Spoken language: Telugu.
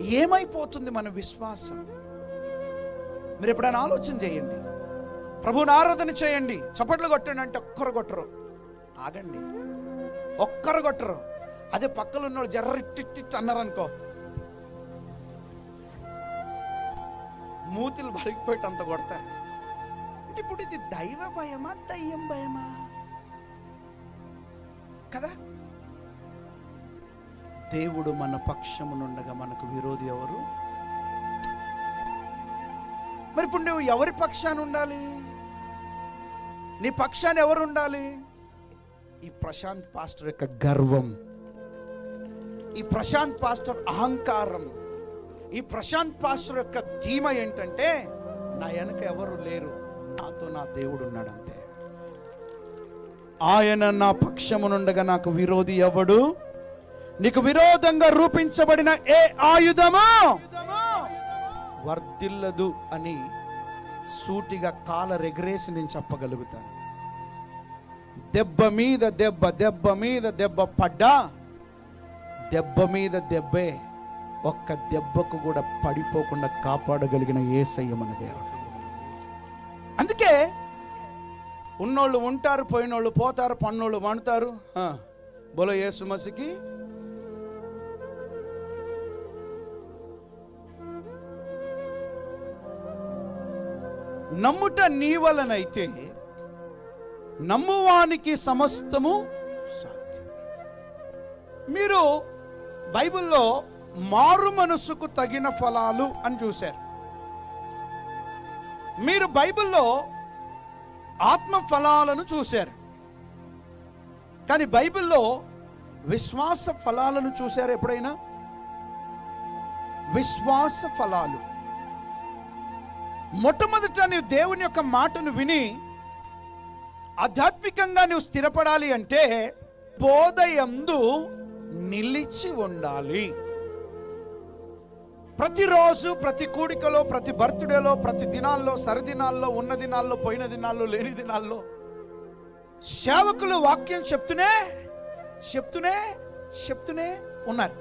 ఏమైపోతుంది మన విశ్వాసం? మీరు ఎప్పుడైనా ఆలోచన చేయండి. ప్రభుని ఆరాధన చేయండి. చప్పట్లు కొట్టండి అంటే ఒక్కరు కొట్టరు. ఆగండి. ఒక్కరు కొట్టరు. అదే పక్కన ఉన్నోడు జర్రిట్టిట్ అన్నారనుకో. మూతులు బలిగిపోయి అంత కొడతారు. అంటే ఇప్పుడు ఇది దైవ భయమా దయ్యం భయమా? కదా? దేవుడు మన పక్షమునుండగా మనకు విరోధి ఎవరు? మరి ఇప్పుడు నువ్వు ఎవరి పక్షాన్ని ఉండాలి? నీ పక్షాన్ని ఎవరు ఉండాలి? ఈ ప్రశాంత్ పాస్టర్ యొక్క గర్వం ఈ ప్రశాంత్ పాస్టర్ అహంకారం ఈ ప్రశాంత్ పాస్టర్ యొక్క ధీమ ఏంటంటే నా వెనక ఎవరు లేరు నాతో నా దేవుడు ఉన్నాడంతే ఆయన నా పక్షమునుండగా నాకు విరోధి ఎవడు? నీకు విరోధంగా రూపించబడిన ఏ ఆయుధమా వర్ధిల్లదు అని సూటిగా కాల రెగరేసి నేను చెప్పగలుగుతాను. దెబ్బ మీద దెబ్బ దెబ్బ మీద దెబ్బ పడ్డా దెబ్బ మీద దెబ్బే ఒక్క దెబ్బకు కూడా పడిపోకుండా కాపాడగలిగిన ఏసయ్య మన దేవుడు. అందుకే ఉన్నోళ్ళు ఉంటారు పోయినోళ్ళు పోతారు పన్నోళ్ళు వండుతారు బోలో ఏసుమసికి నమ్ముట నీ వలనైతే నమ్మువానికి సమస్తము సాధ్యం. మీరు బైబిల్లో మారు మనసుకు తగిన ఫలాలు అని చూశారు. మీరు బైబిల్లో ఆత్మ ఫలాలను చూశారు. కానీ బైబిల్లో విశ్వాస ఫలాలను చూశారు ఎప్పుడైనా? విశ్వాస ఫలాలు. మొట్టమొదట నీవు దేవుని యొక్క మాటను విని ఆధ్యాత్మికంగా నువ్వు స్థిరపడాలి అంటే బోధయందు నిలిచి ఉండాలి. ప్రతిరోజు ప్రతి కూడికలో ప్రతి బర్త్డేలో ప్రతి దినాల్లో సరిదినాల్లో ఉన్న దినాల్లో పోయిన దినాల్లో లేని దినాల్లో సేవకులు వాక్యం చెప్తూనే చెప్తూనే చెప్తూనే ఉన్నారు.